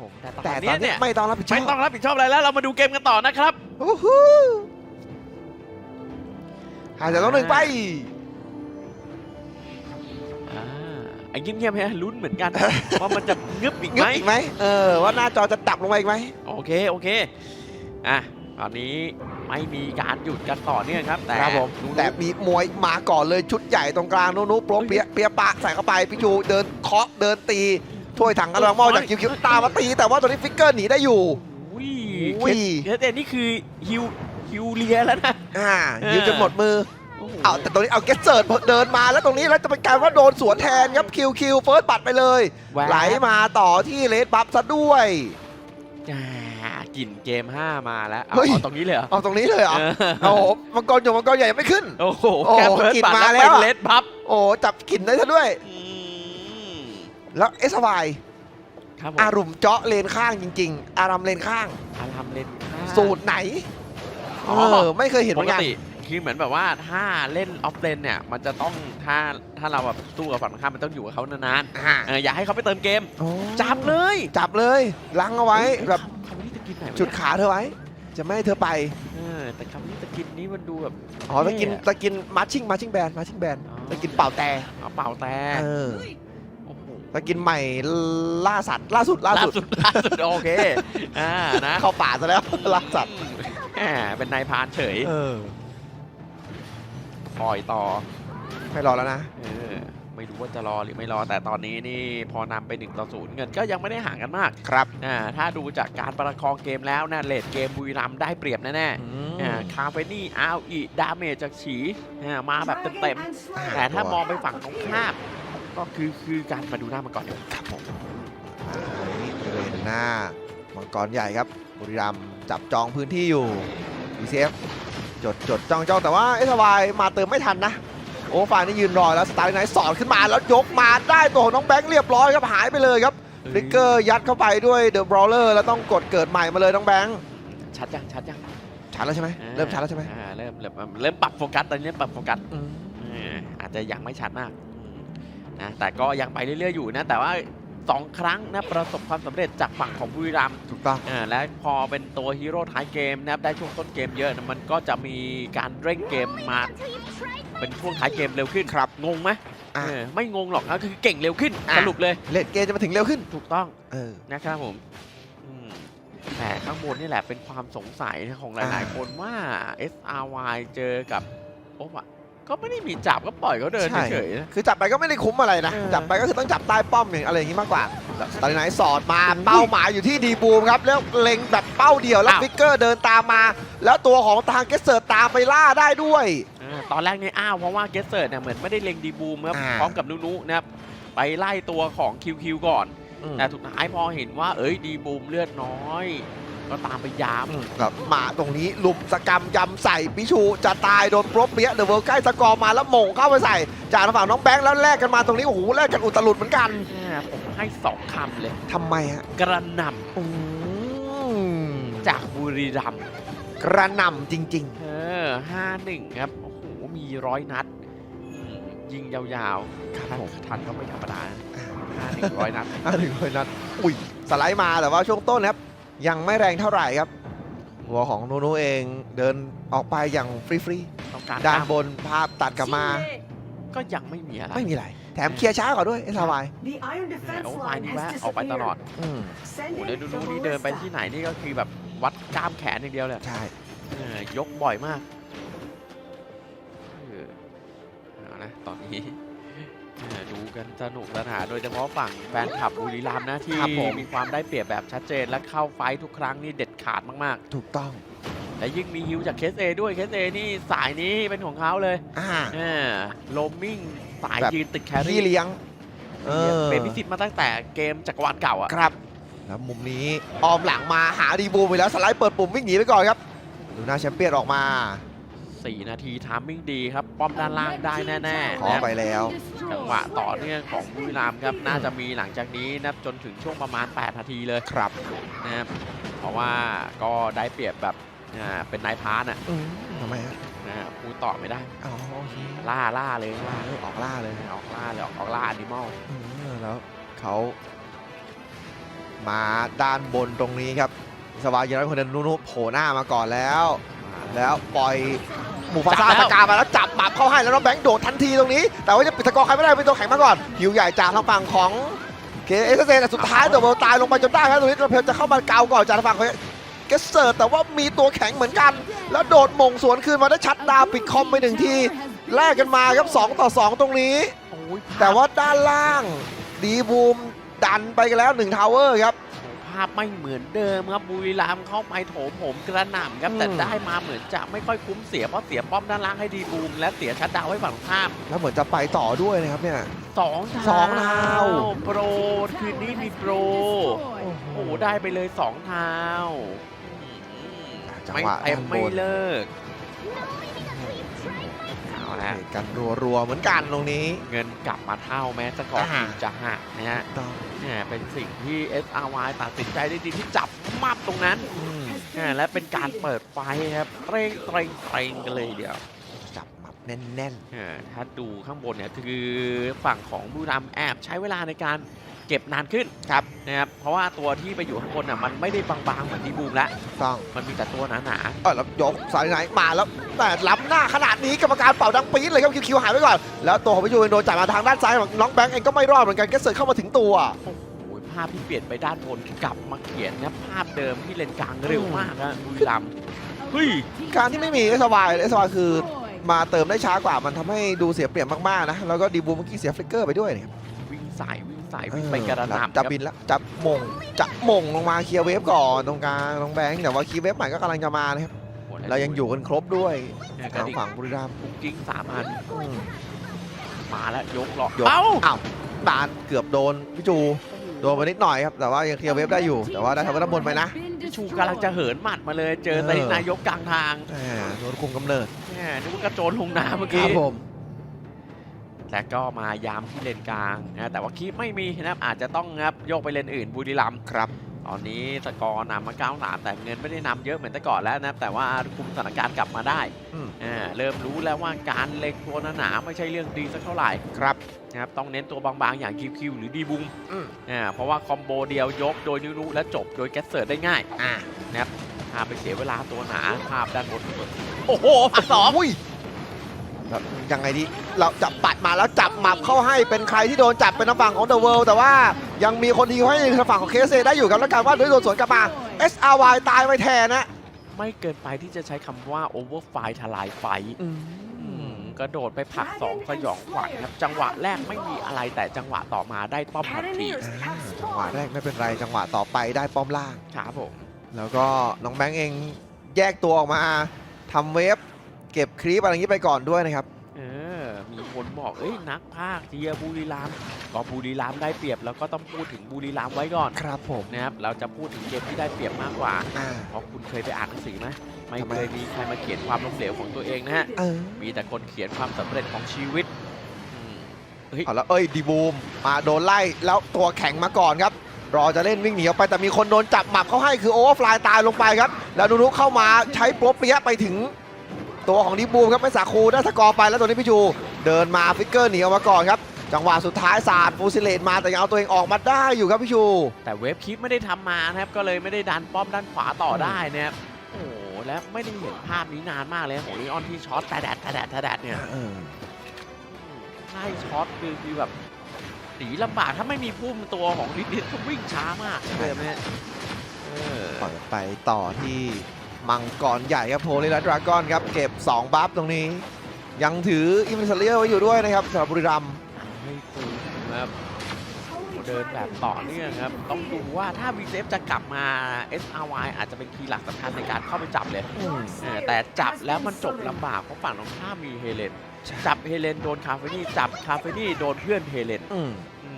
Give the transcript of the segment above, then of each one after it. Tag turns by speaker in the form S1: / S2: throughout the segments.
S1: ผมแต่ตอน
S2: แต่ต
S1: เนี้
S2: อยนนี้
S1: เนี่ย
S2: ไม่ต้องรับผิดช
S1: ไม่
S2: อบ
S1: ต้องรับผิดชอบอะไรแล้วเรามาดูเกมกันต่อนะครับ
S2: โอ้โหหายจากต้องหนึ่งไป
S1: อ่าไอ้เงียบๆให้ลุ้นเหมือนกัน ว่ามันจะงึบอีก
S2: งึ
S1: ไหม
S2: บอีกไหมเออ ว่าหน้าจอจะดับลงไปอีกไหม
S1: โอเค โอเค อะ ตอนนี้ไม่มีการหยุดกันต่อเนื่องครับ แต่
S2: ครับผม
S1: ดู
S2: แต่มีมวยมาก่อนเลยชุดใหญ่ตรงกลางนุนุโปรเปียะเปียะปะใส่เข้าไปพี่ชูเดินเคาะเดินตี ถ้วยถังกระลังมอจากคิวคิวตามมาตีแต่ว่าตัวนี้ฟิกเกอร์หนีได้อยู่
S1: อุ้ย
S2: อุ้ย
S1: เคสเอ็นนี่คือฮิวฮิวเลียแล้วนะ
S2: อ่า
S1: เออ
S2: ยืนจนหมดมือเอาแต่ตรงนี้เอาเกสเซิร์ดเดินมาแล้วตรงนี้แล้วจะเป็นการว่าโดนสวนแทนครับคิวคิวเฟิร์สบัตไปเลย ไหลมาต่อที่เลดบัฟซะด้วย
S1: กลิ่นเกม 5 มาแล้ว เอา
S2: เอา
S1: ตรงนี้เลยเหรอ
S2: เอาตรงนี้เลยเหรอ
S1: อ
S2: โอ้โหมังกรอยู่มังกรใหญ่ไม่ขึ้น
S1: โอ้โหแค่เพิร์ด
S2: กลิ่น
S1: บัต
S2: มา
S1: แล้ว
S2: แล้ว
S1: เลดพับ
S2: โอ้จับกลิ่นได้ซะด้วย แล้วเอสวาย
S1: ครับผม
S2: อารุมเจาะเลนข้างจริง ๆ อารามเลนข้าง
S1: อารามเลนข้าง
S2: สูตรไหน
S1: อ๋
S2: เอ
S1: อ
S2: อไม่เคยเห็นเห
S1: ป
S2: มือกนกัน
S1: ติคือเหมือนแบบว่าถ้าเล่นออฟเลนเนี่ย มันจะต้องถ้าถ้าเราแบบสู้กับฝั่งตรงข้ามมันต้องอยู่กับเขานาน
S2: อ่า
S1: ๆเอออย่าให้เขาไปเติมเกม จับเลย
S2: จับเลยล้างเอาไว้
S1: เฮ้ย
S2: แบบ
S1: คำนี้ตะกินไหนวะ
S2: จุดขาเธอไว้ จะไม่ให้เธอไป
S1: เออแต่คำนี้ตะกินนี้มันดูแบบ
S2: อ๋อตะกิน
S1: เท่อะ
S2: ตะกินมาชิ่งมาชิ่งแบนมาชิ่งแบน
S1: อ๋อ
S2: ตะกินเป่าแต่
S1: เอาเป่าแต่
S2: เออ
S1: โอ้โห
S2: ตะกินใหม่ล่าสัตว์ล่าสุดล่า
S1: ล่า
S2: สุด
S1: สุดล่าสุดโอเคอ่านะ
S2: เข้าป่าซะแล้วล่าสัตว์
S1: แหมเป็นนายพรานเฉย
S2: เออ
S1: ปล่อยต่อ
S2: ไม่รอแล้วนะ
S1: เออไม่รู้ว่าจะรอหรือไม่รอแต่ตอนนี้นี่พอนำไป1ต่อ0เงินก็ยังไม่ได้ห่างกันมาก
S2: ครับ
S1: อ่าถ้าดูจากการประคองเกมแล้วนะเลดเกมบุรีรัมย์ได้เปรียบแน่ๆอ่าคาเฟนี่อาอีดาเมจจากฉีอ่ามาแบบเต็มๆแต่ถ้ามองไปฝั่งตรงข้าม ก็คือคือการมาดูหน้ามันก่อนเดี๋ยวครับผม
S2: อันนี้บริเวณหน้ามังกรใหญ่ครับบุรีรัมย์จับจองพื้นที่อยู่ BCF จดจดจ้องจ้องแต่ว่าเอสวายมาเติมไม่ทันนะ โอ้ฝ่ายนี่ยืนรอแล้วสตาร์ไนท์สอดขึ้นมาแล้วยกมาได้ตัวของน้องแบงค์เรียบร้อยครับหายไปเลยครับฟลิกเกอร์ยัดเข้าไปด้วยเดอะบรอเลอร์แล้วต้องกดเกิดใหม่มาเลยน้องแบงค์
S1: ชัดยังชัดยัง
S2: ชัดแล้วใช่ไหม
S1: อ่า
S2: เริ่มชัดแล้วใช่ไหม
S1: อ่าเริ่มเริ่มเริ่มปรับโฟกัสตอนนี้เริ่มปรับโฟกัส
S2: อืม
S1: อ่าอาจจะยังไม่ชัดมากอืม นะแต่ก็ยังไปเรื่อยๆอยู่นะแต่ว่าสองครั้งนะประสบความสำเร็จจากฝั่งของบุรีรัมย์
S2: ถูกต้อง
S1: อ่าและพอเป็นตัวฮีโร่ท้ายเกมนะครับได้ช่วงต้นเกมเยอะนะมันก็จะมีการเร่งเกมมา เป็นช่วงท้ายเกมเร็วขึ้น
S2: ครับ
S1: งงไหม
S2: อะ
S1: เออไม่งงหรอกก็คือเก่งเร็วขึ้น
S2: อะ
S1: สรุปเลย
S2: เลดเกมจะมาถึงเร็วขึ้น
S1: ถูกต้อง
S2: เออ
S1: นะครับผมอืมแต่ข้างบนนี่แหละเป็นความสงสัยของหลาย
S2: อ่า
S1: ๆคนว่า SRY เจอกับโอ้วะ ก็ไม่ได้มีจับก็ปล่อยเขาเดิน
S2: ใช่
S1: เฉยๆนะ
S2: คือจับไปก็ไม่ได้คุ้มอะไรนะ
S1: เออ
S2: จับไปก็คือต้องจับใต้ป้อมอย่างอะไรอย่างนี้มากกว่าสตาร์ไนท์สอดมาเป้าหมายอยู่ที่ดีบูมครับ แล้วเล็งแบบเป้าเดียวแล้ว
S1: อ้าว
S2: ฟิกเกอร์เดินตามมา แล้วตัวของทางเกสเซิร์ตตามไปล่าได้ด้วย
S1: อ่าตอนแรกเนี่ยอ้าวเพราะว่าเกสเซิร์เนี่ยเหมือนไม่ได้เล็งดีบูมครับ
S2: อ่า
S1: พร้อมกับนุนุนะครับไปไล่ตัวของคิวคิวก่อน แต่สุดท้ายพอเห็นว่า เอ้ยดีบูมเลือดน้อย ก็ตามไปยาม
S2: ครับมาตรงนี้ลุมสกรรมยำใส่ปิชู จะตายโดนโปรเปียะเดอะเวิร์ใกล้สกอร์มาแล้วหม่งเข้าไปใส่ จากทางฝั่งน้องแบงค์แล้วแลกกันมาตรงนี้โอ้โหแลกกันอุตลุดเหมือนกัน
S1: อ่าผมให้สองคำเลย
S2: ทำไมฮะ
S1: กระหน
S2: อืมำ
S1: จากบุรีรัมย์
S2: กระหน่ำจริง
S1: เออห้าหนึ่งครับโอ้โหมีร้อยนัดอืมยิงยาวๆทันทันก็ไม่ธรรมดาห้าหนึ่งร้อยนัด
S2: ๆอะถึงเลยนัด อุ้ยสไลด์มาแต่ว่าช่วงต้นนะครับ ยังไม่แรงเท่าไหร่ครับ หัวของโนโนเองเดินออกไปอย่างฟรี
S1: ต้องการ
S2: ๆด้าน
S1: ตาม
S2: บนภาพตัดกลับมา
S1: ก็ยังไม่มีอะไร
S2: ไม่มีอะไร แถมเคลียร์ช้ากว่าด้วยเอสวาย
S3: The iron
S1: แหม
S3: defense
S1: โอ้ไฟ
S3: line
S1: นี่
S3: has
S1: แวะออกไปตลอด
S3: disappeared.
S2: อืม
S1: โอ้
S3: Send
S1: โห
S3: in
S1: แล้วดู
S3: the
S1: นี่เดินไป
S3: ballista.
S1: ที่ไหนนี่ก็คือแบบวัดกล้ามแขนอย่างเดียวเลย
S2: ใช่
S1: เออยกบ่อยมากเออเอานะตอนนี้เออ ดูกันสนุกสนานโดยเฉพาะฝั่งแฟนคลับบุรีรัมย์นะที่
S2: ครับผม
S1: มีความได้เปรียบแบบชัดเจนและเข้าไฟท์ทุกครั้งนี่เด็ดขาดมาก
S2: ถูกต้อง
S1: ๆและยิ่งมีฮิวจากเคสเอด้วยเคสเอนี่สายนี้เป็นของเขาเลย
S2: อ่า
S1: เออโลมมิ่งสาย
S2: แบบ
S1: ยืนติดแค
S2: พี่
S1: รี่
S2: เลี้ยงเออ
S1: เป็นพิสิทธิ์มาตั้งแต่เกมจักรวาลเก่าอะ
S2: ครับ แล้วมุมนี้ออมหลังมาหาดีบูมไปแล้วสไลด์เปิดปุ่มวิ่งหนีไปก่อนครับดูหน้าแชมเปี้ยนออกมา
S1: 4 นาทีทามมิ่งดีครับ ป้อมด้านล่างได้แน่ๆ
S2: ขอ
S1: นะ
S2: ไปแล้ว
S1: จังหวะต่อเนื่องของบุรีรัมย์ครับ น่าจะมีหลังจากนี้นะครับจนถึงช่วงประมาณ 8 นาทีเลย
S2: ครับ
S1: นะครับเพราะว่าก็ได้เปรียบแบบอ่าเป็นนายพรานอะ
S2: อืมทำไมฮะ
S1: นะพูดต่อไม่ได้
S2: อ๋อโอเค
S1: ล่าล่าเลยล่า
S2: เออออกล่าเลย
S1: ออกล่าเลยออกออกล่าอนิมอล
S2: อืมแล้วเขามาด้านบนตรงนี้ครับสวายยังไงคนเดินนุนุโผล่หน้ามาก่อนแล้ว แล้วปล่อย หมูฟาซ่า
S1: จับแล้ว
S2: ตะการมาแล้วจับหมับเข้าให้แล้วน้องแบงค์โดดทันทีตรงนี้ แต่ว่าจะปิดสกอร์ใครไม่ได้เป็นตัวแข็งมาก่อนหิวใหญ่จากทางฝั่งของเคเอสเซแต่สุดท้ายตัวเบลตายลงไปจนได้ครับตรงนี้ตัวเพลจะเข้ามาเกาก่อนจากทางฝั่งของเกสเซอร์แต่ว่ามีตัวแข็งเหมือนกัน แล้วโดดหม่งสวนคืนมาได้ชัดดาวน์ปิดคอมไปหนึ่งทีแลกกันมาครับ 2 ต่อ 2 ตรงนี้
S1: โอ้ยภพ
S2: แต่ว่าด้านล่าง ดีบูมดันไปกันแล้ว1ทาวเวอร์ครับ
S1: ภาพไม่เหมือนเดิมครับบุรีรัมย์เข้าไปโถมผมกระหน่ำครับ
S2: อืม
S1: แต่ได้มาเหมือนจะไม่ค่อยคุ้มเสียเพราะเสียป้อมด้านล่างให้ดีบูม และเสียชัดดาวน์ให้ฝั่งตรงข้าม
S2: แล้วเหมือนจะไปต่อด้วยนะครับเนี่ย
S1: สองทาว
S2: สองทาว
S1: โปรคืนนี้มีโปรโอ้โหได้ไปเลยสองทาวอืม
S2: จัง
S1: ไม่
S2: หวะ
S1: เต็ม
S2: ด้านบน
S1: ไม่เลิก เอาละ
S2: เหตุกันรัวๆเหมือนกันตรงนี้
S1: เงินกลับมาเท่าแม้จะก่อน
S2: อ่า
S1: ทีมจะหักนะฮะ
S2: ต้อง
S1: เนี่ยเป็นสิ่งที่ SRY ตัดสินใจได้ดีที่จับมับตรงนั้น
S2: อืม
S1: อ่าและเป็นการเปิดไฟครับเตรงเตรงเตรงกันเลยเดียว
S2: จับหมับแน่น
S1: อ่าถ้าดูข้างบนเนี่ยคือฝั่งของบุรีรัมย์แอบใช้เวลาในการเก็บนานขึ้นครับ นะครับเพราะว่าตัวที่ไปอยู่ข้างบนน่ะมันไม่ได้บางๆเหมือนดีบูมแล้ว
S2: ๆต้อง
S1: มันมีแต่ตัวหนา
S2: เออแล้วยกสายไหนมาแล้วแต่ล้ำหน้าขนาดนี้กรรมการเป่าดังปี๊ดเลยครับคิวคิวหายไปก่อนแล้วตัวของพิจูเองโดนจ่ายมาทางด้านซ้ายของน้องแบงค์เองก็ไม่รอดเหมือนกันแกเสิร์ฟเข้ามาถึงตัว
S1: ๆโอ้โหภาพที่เปลี่ยนไปด้านบนกลับมาเขียนนะภาพเดิมที่เลนกลางเร็วมากนะบุรีรัมย์เฮ้ย
S2: การที่ไม่มีเอสวายเอสวายคือ มาเติมได้ช้ากว่ามันทำให้ดูเสียเปรียบมากๆนะแล้วก็ดีบูมเมื่อกี้เสียฟลิกเกอร์ไปด้วยเนี่ย
S1: วิ่งสายวิ่ง สายวิ่งไปกระหน่ำค
S2: จะ
S1: รับ
S2: บินแล้วจะมงจะมงลงมาเคลียร์เวฟก่อนตรงกลางน้องแบงค์แต่ว่าเคลียร์เวฟใหม่ก็กำลังจะมานะครับเรายังอยู่กันครบด้วย
S1: เนี่ยก
S2: ทา
S1: ระ
S2: ง
S1: ดิ่ง
S2: ฝั่งบุรีรัมย์
S1: คุกกิ้งสามอัน
S2: อืม
S1: มาแล้วยกล้อย
S2: ก
S1: เอ้า
S2: อ้าวดานเกือบโดนพี่จูโดนไปนิดหน่อยครับแต่ว่ายังเคลียร์เวฟได้อยู่ แต่ว่าได้ทำด้านบนไปนะ
S1: ชูกำลังจะเหินหมัดมาเลย เจอ
S2: เออ
S1: ไตนายกกลางทาง
S2: แหมโดนคุมกำเนิด
S1: แหมนึกว่ากระโจนลงน้ำเมื่อ
S2: ครั
S1: กี้
S2: บผม
S1: แต่ก็มายามที่เลนกลางนะแต่ว่าคีปไม่มีนะครับอาจจะต้องนะครับโยกไปเลนอื่นบุรีรัมย์
S2: ครับ
S1: ตอนนี้สกอร์นำมา9ก้าสามแต่เงินไม่ได้นำเยอะเหมือนแต่ก่อนแล้วนะครับแต่ว่าคุมสถานการณ์กลับมาได้
S2: อืม
S1: อ่าเริ่มรู้แล้วว่าการเล็งตัวหนาๆไม่ใช่เรื่องดีสักเท่าไหร่
S2: ครับ
S1: นะครับต้องเน้นตัวบางๆอย่างคิวคิวหรือดีบุง
S2: อืม
S1: อ่าเพราะว่าคอมโบเดียวยกโดยนิรุและจบโดยแกสเซิร์ดได้ง่าย
S2: อ่า
S1: พาไปเสียเวลาตัวหนาภาพด้านบนโอ้โหผักสอง
S2: อุ้ยแล้วยังไงดี เราจับปัดมาแล้วจับหมับเข้าให้เป็นใครที่โดนจับเป็นทางฝั่งของเดอะเวิลด์แต่ว่ายังมีคนทีให้ทางฝั่งของเคสเได้อยู่ครับแล้วการว่าด้วยโดนสวนกลับมา SRY ตายไปแทนนะ
S1: ไม่เกินไปที่จะใช้คำว่าโอเวอร์ไฟทลายไฟ
S2: อืม
S1: กระโดดไปผลักสองสยองขวัญครับ จังหวะแรกไม่มีอะไรแต่จังหวะต่อมาได้ป้อมทันที
S2: อ่าจังหวะแรกไม่เป็นไรจังหวะต่อไปได้ป้อมล่าง
S1: ครับผม
S2: แล้วก็น้องแบงค์เองแยกตัวออกมาทำเวฟเก็บคลิปอะไรอย่างนี้ไปก่อนด้วยนะครับ
S1: เออมี คนบอกเอ้ยนักภาคเชียร์บุรีรัมย์ก็บุรีรัมย์ได้เปรียบแล้วก็ต้องพูดถึงบุรีรัมย์ไว้ก่อน
S2: ครับผม
S1: นะครับเราจะพูดถึงเกมที่ได้เปรียบมากกว่า
S2: อ่า
S1: เพราะคุณเคยไปอ่านหนังสือไหมไม่
S2: ทำไม
S1: เคยมีใครมาเขียนความล้มเหลวของตัวเองนะฮะ
S2: เออ
S1: มีแต่คนเขียนความสำเร็จของชีวิตอืม
S2: เอาแล้วเอ้ยดีบูมมาโดนไล่แล้วตัวแข็งมาก่อนครับ รอจะเล่นวิ่งหนีออกไปแต่มีคนโดนจับหมับเข้าให้คือโอเวอร์ฟลายตายลงไปครับ แล้วนูนุเข้ามาใช้โป๊ะเปียะไปถึง ตัวของดีบูมครับไม่สาคูได้สกอร์ไปแล้วตัวนี้พี่จูเดินมาฟิกเกอร์หนีออกมาก่อนครับจังหวะสุดท้ายสาดฟูซิเลตมาแต่ยังเอาตัวเองออกมาได้อยู่ครับพี่ชู
S1: แต่เวฟคลิปไม่ได้ทำมานะครับก็เลยไม่ได้ดันป้อมด้านขวาต่อได้นะครับโอ้โหและไม่ได้เห็นภาพนี้นานมากเลยของลีออนที่ช็อตแต่แดดแต่แดดแต่แดดเนี่ย
S2: เออ
S1: ไล่ช็อตคือคือแบบหนีลำบากถ้าไม่มีพุ่มตัวของลิดิสก็วิ่งช้ามากเลยไหมเออ
S2: ปล่อยไปต่อที่ มังกรใหญ่ครับโพลิลัสดราก้อนครับเก็บ 2 บัฟตรงนี้ ยังถืออิมเซเลียไว้อยู่ด้วยนะครับสำหรับบุรีรัมย์
S1: ไม่คุ้มครับเดินแบบต่อเนื่องครับ ต้องดูว่าถ้าวีเซฟจะกลับมา SRY อาจจะเป็นคีย์หลักสำคัญในการเข้าไปจับเลยเออแต่จับแล้วมันจบลำบากเพราะฝั่งตรงข้ามมีเฮเลน จับเฮเลนโดนคาเฟนี่ จับคาเฟนี่โดนเพื่อนเฮเลน
S2: อืม
S1: อืม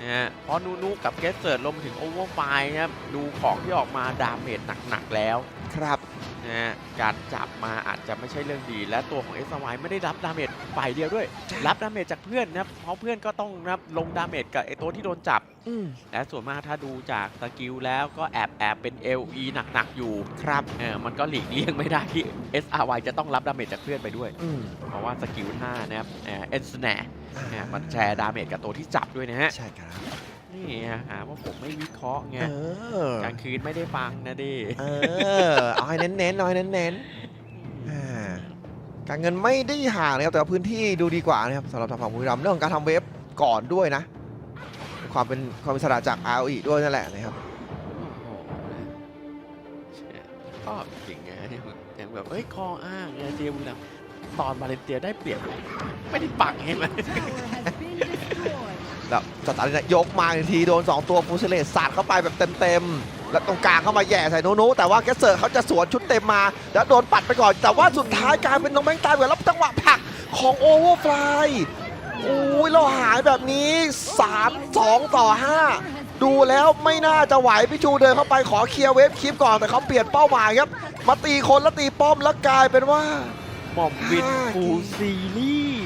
S1: นะฮะเพราะนูนูกับเกสเซิร์ดรวมถึงโอเวอร์ไฟครับดูของที่ออกมาดาเมจหนักๆแล้ว
S2: ครับ
S1: นะฮะการจับมาอาจจะไม่ใช่เรื่องดี และตัวของเอสไไม่ได้รับดาเมจ ฝ่ายเดียวด้วย รับดาเมจจากเพื่อนนะครับเพราะเพื่อนก็ต้องรับลงดาเมจกับไอตัวที่โดนจับ
S2: อืม
S1: และส่วนมากถ้าดูจากสกิลแล้วก็แอบแอบเป็น LE หนักๆอยู่
S2: ครับ
S1: เออมันก็หลีกเลี่ยงไม่ได้ที่ SRY จะต้องรับดาเมจจากเพื่อนไปด้วย
S2: อืม
S1: เพราะว่าสกิล5นะครับเออเอ็นสแนร์มันแชร์ดาเมจกับตัวที่จับด้วยนะฮะ
S2: ใช่ครับ
S1: นี่หาว่าผมไม่วิเคราะห์ไง
S2: เออก
S1: ลางคืนไม่ได้ฟังนะดิ
S2: เออเอาให้เน้นๆเอาให้เน้นๆอ่า การเงินไม่ได้ห่างนะครับแต่ว่าพื้นที่ดูดีกว่านะครับสำหรับทางฝั่งบุรีรัมย์เรื่องของการทำเวฟก่อนด้วยนะ ความเป็นความเป็นสระจาก ROE ด้วยนั่นแหละนะครับ
S1: โอ้โหชอบจริงไงเนี่ยอย่างแบบเอ้ยคออ้างไงเจียบุรีรัมย์ตอนบาเลนเตียได้เปรียบไม่ได้ปังให้มัน
S2: แล้วสตาร์ทเนี่ยยกมาอีกทีโดน 2 ตัวฟูเซเลสสาดเข้าไปแบบเต็มๆ แล้วตรงกลางเข้ามาแย่ใส่โนโนแต่ว่าแกสเซอร์เขาจะสวนชุดเต็มมา แล้วโดนปัดไปก่อน แต่ว่าสุดท้ายกลายเป็นน้องแบงค์ตายเหมือนแล้วจังหวะผักของโอเวอร์ฟลายโอ้ยเราหายแบบนี้ 3 2 ต่อ 5 ดูแล้วไม่น่าจะไหวพี่ชูเดินเข้าไปขอเคลียร์เวฟคลิปก่อนแต่เขาเปลี่ยนเป้าหมายครับ มาตีคนแล้วตีป้อมแล้วกลายเป็นว่า
S1: หม่อมวินฟูซีรีส์